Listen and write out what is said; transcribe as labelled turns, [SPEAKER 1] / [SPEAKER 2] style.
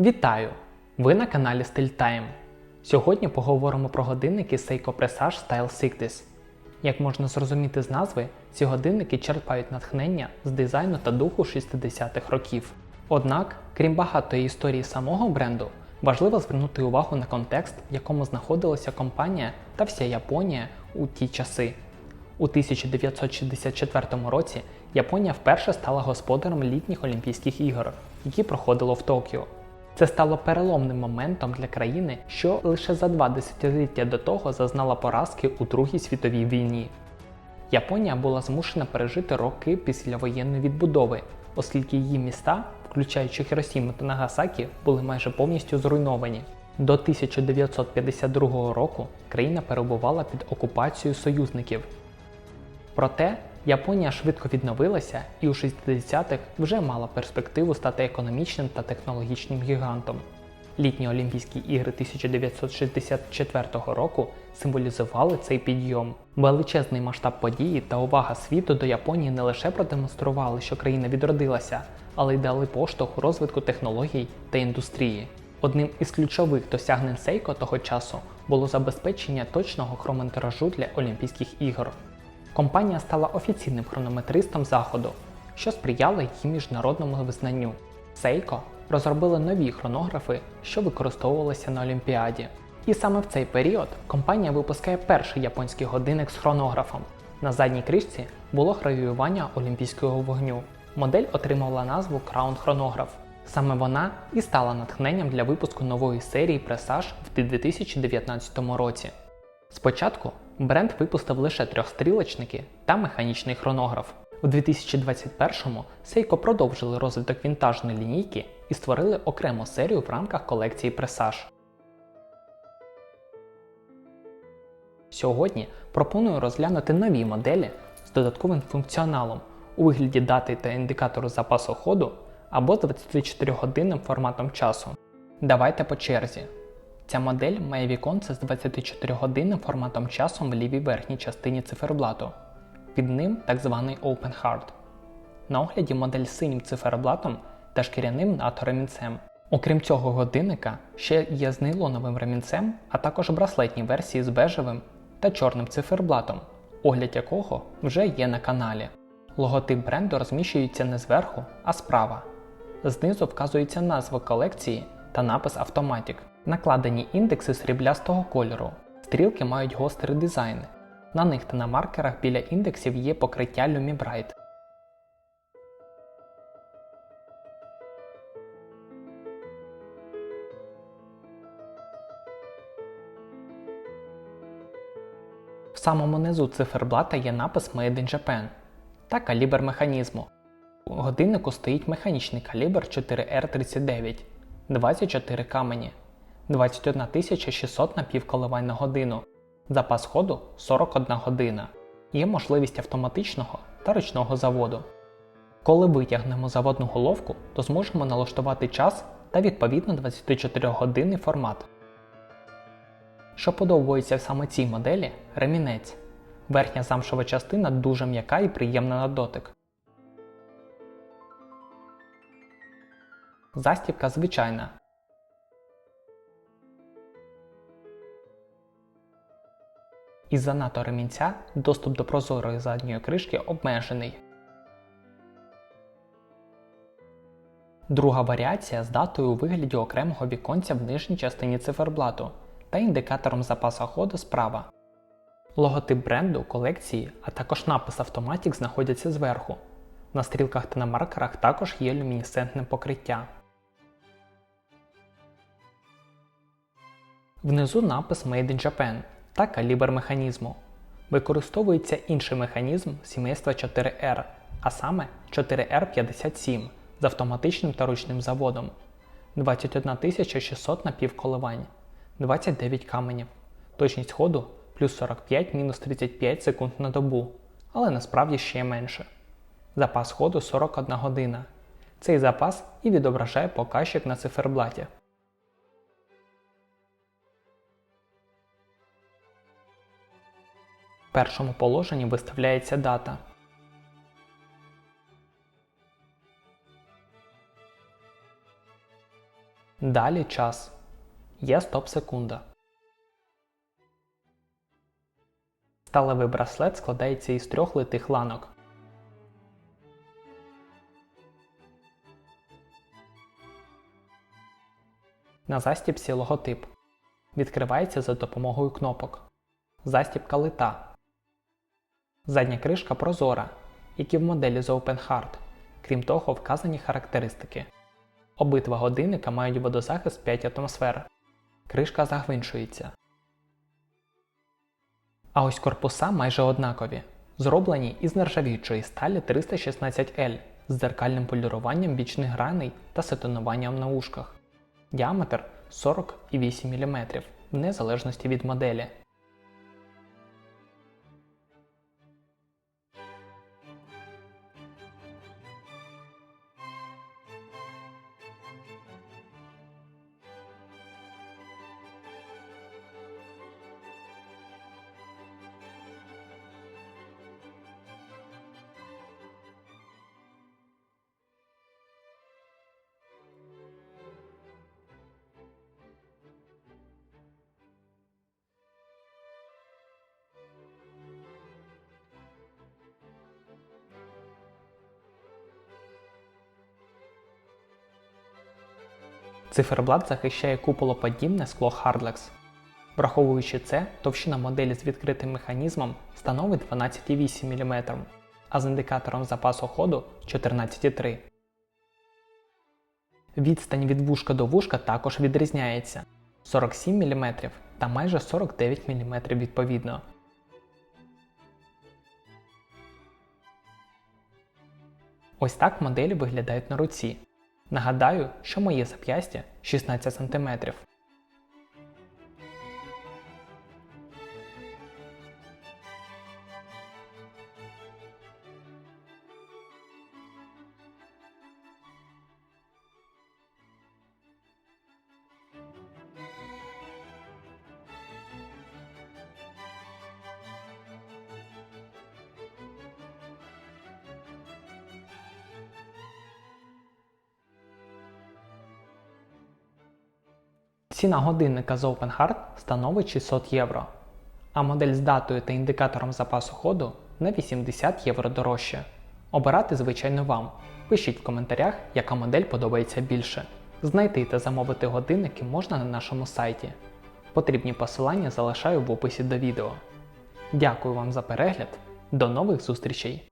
[SPEAKER 1] Вітаю! Ви на каналі Style Time. Сьогодні поговоримо про годинники Seiko Presage Style 60. Як можна зрозуміти з назви, ці годинники черпають натхнення з дизайну та духу 60-х років. Однак, крім багатої історії самого бренду, важливо звернути увагу на контекст, в якому знаходилася компанія та вся Японія у ті часи. У 1964 році Японія вперше стала господарем літніх Олімпійських ігор, які проходило в Токіо. Це стало переломним моментом для країни, що лише за два десятиліття до того зазнала поразки у Другій світовій війні. Японія була змушена пережити роки післявоєнної відбудови, оскільки її міста, включаючи Хіросіму та Нагасакі, були майже повністю зруйновані. До 1952 року країна перебувала під окупацією союзників. Проте Японія швидко відновилася і у 60-х вже мала перспективу стати економічним та технологічним гігантом. Літні Олімпійські ігри 1964 року символізували цей підйом. Величезний масштаб події та увага світу до Японії не лише продемонстрували, що країна відродилася, але й дали поштовх розвитку технологій та індустрії. Одним із ключових досягнень Сейко того часу було забезпечення точного хронометражу для Олімпійських ігор. Компанія стала офіційним хронометристом заходу, що сприяло її міжнародному визнанню. Seiko розробили нові хронографи, що використовувалися на Олімпіаді. І саме в цей період компанія випускає перший японський годинник з хронографом. На задній кришці було гравіювання олімпійського вогню. Модель отримала назву Crown Chronograph. Саме вона і стала натхненням для випуску нової серії Presage в 2019 році. Спочатку бренд випустив лише трьохстрілочники та механічний хронограф. У 2021-му Seiko продовжили розвиток вінтажної лінійки і створили окрему серію в рамках колекції Presage. Сьогодні пропоную розглянути нові моделі з додатковим функціоналом у вигляді дати та індикатору запасу ходу або з 24-годинним форматом часу. Давайте по черзі. Ця модель має віконце з 24-годинним форматом часу в лівій верхній частині циферблату. Під ним так званий Open Heart. На огляді модель з синім циферблатом та шкіряним НАТО ремінцем. Окрім цього годинника, ще є з нейлоновим ремінцем, а також браслетні версії з бежевим та чорним циферблатом, огляд якого вже є на каналі. Логотип бренду розміщується не зверху, а справа. Знизу вказується назва колекції та напис Automatic. Накладені індекси сріблястого кольору. Стрілки мають гострий дизайн. На них та на маркерах біля індексів є покриття LumiBright. В самому низу циферблата є напис Made in Japan та калібр механізму. У годиннику стоїть механічний калібр 4R39, 24 камені, 21 600 напівколивань на годину, запас ходу 41 година. Є можливість автоматичного та ручного заводу. Коли витягнемо заводну головку, то зможемо налаштувати час та відповідно 24-годинний формат. Що подобається саме цій моделі ремінець. Верхня замшова частина дуже м'яка і приємна на дотик. Застібка звичайна. Із-за НАТО ремінця доступ до прозорої задньої кришки обмежений. Друга варіація з датою у вигляді окремого віконця в нижній частині циферблату та індикатором запасу ходу справа. Логотип бренду, колекції, а також напис Automatic знаходяться зверху. На стрілках та на маркерах також є люмінесцентне покриття. Внизу напис Made in Japan та калібр механізму. Використовується інший механізм сімейства 4R, а саме 4R57 з автоматичним та ручним заводом, 21 600 напівколивань, 29 каменів, точність ходу плюс 45 мінус 35 секунд на добу, але насправді ще менше. Запас ходу 41 година. Цей запас і відображає показчик на циферблаті. Першому положенні виставляється дата. Далі час. Є стоп-секунда. Сталевий браслет складається із трьох литих ланок. На застібці логотип. Відкривається за допомогою кнопок. Застібка лита. Задня кришка прозора, як і в моделі з OpenHeart. Крім того, вказані характеристики. Обидва годинника мають водозахист 5 атмосфер. Кришка загвинчується. А ось корпуса майже однакові, зроблені із нержавіючої сталі 316L з дзеркальним поліруванням бічних граней та сатинуванням на ушках. Діаметр 40,8 мм в незалежності від моделі. Циферблат захищає куполоподібне скло Hardlex. Враховуючи це, товщина моделі з відкритим механізмом становить 12,8 мм, а з індикатором запасу ходу 14,3 Відстань від вушка до вушка також відрізняється 47 мм та майже 49 мм відповідно. Ось так моделі виглядають на руці. Нагадаю, що моє зап'ястя 16 см. Ціна годинника з OpenHeart становить 600 євро, а модель з датою та індикатором запасу ходу на 80 євро дорожче. Обирати, звичайно, вам. Пишіть в коментарях, яка модель подобається більше. Знайти та замовити годинники можна на нашому сайті. Потрібні посилання залишаю в описі до відео. Дякую вам за перегляд. До нових зустрічей!